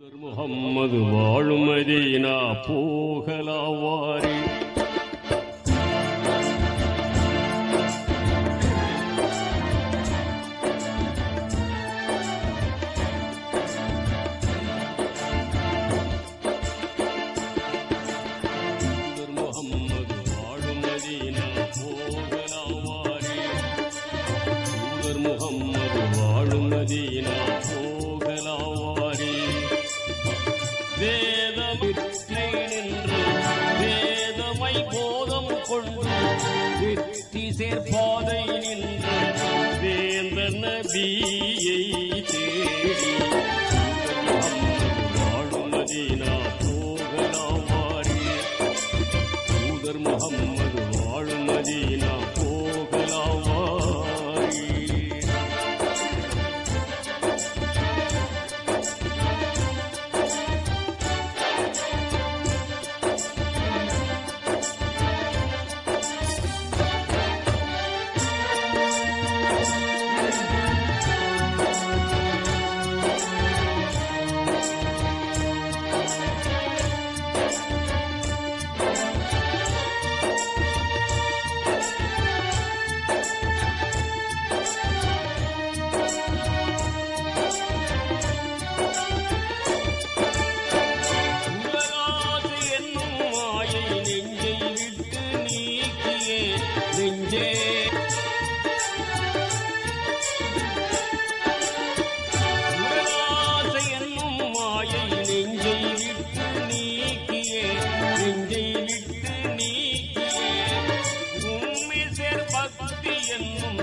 முகம்மது வாழும் போகலாவாரி கொண்டு வெற்றி சேர்ப்பாதை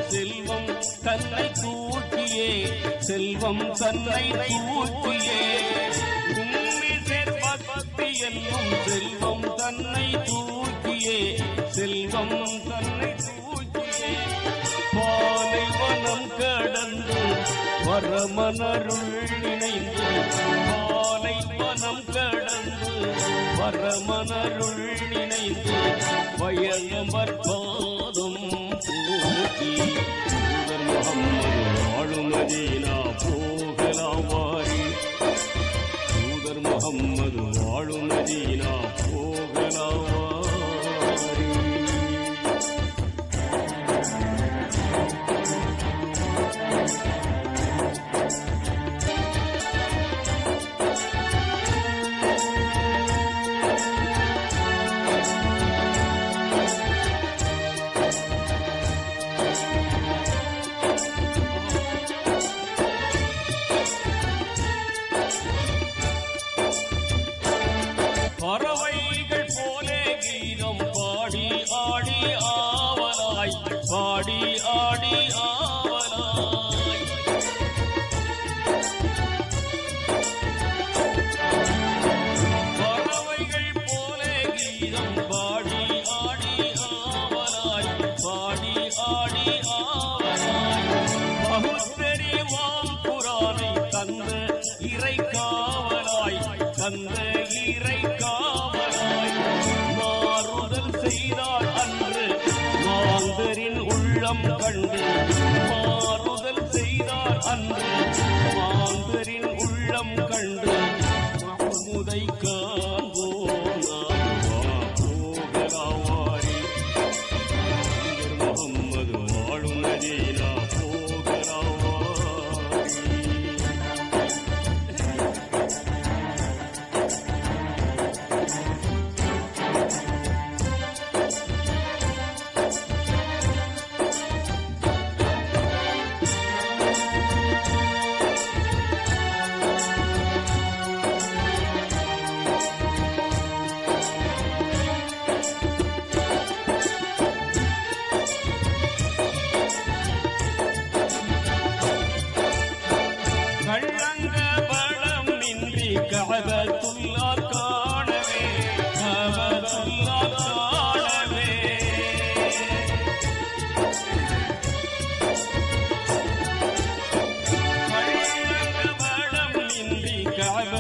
செல்வம் தன்னை தூக்கியே செல்வம் தன்னை தூக்கியே உண்மை பக்தி என்னும் செல்வம் தன்னை தூக்கியே செல்வம் தன்னை தூக்கியே. பாலை வனம் கடந்து வரமனருள் இணைந்து பாலை வனம் கடந்து வரமனருள் இணைந்து பயணமற் பாதம் தூதர் முகம்மது வாழும் மதீனா போகலாம் பறவைகள் போலே கீதம் பாடி ஆடி ஆவலாய் பாடி ஆடி ஆவலாய். பறவைகள் போலே கீதம் பாடி ஆடி ஆவலாய் பாடி ஆடி ஆவலாய். பகுத்தறிவாம் உள்ளம் கண்டு மாறுதல் செய்தார் அன்று.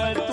ever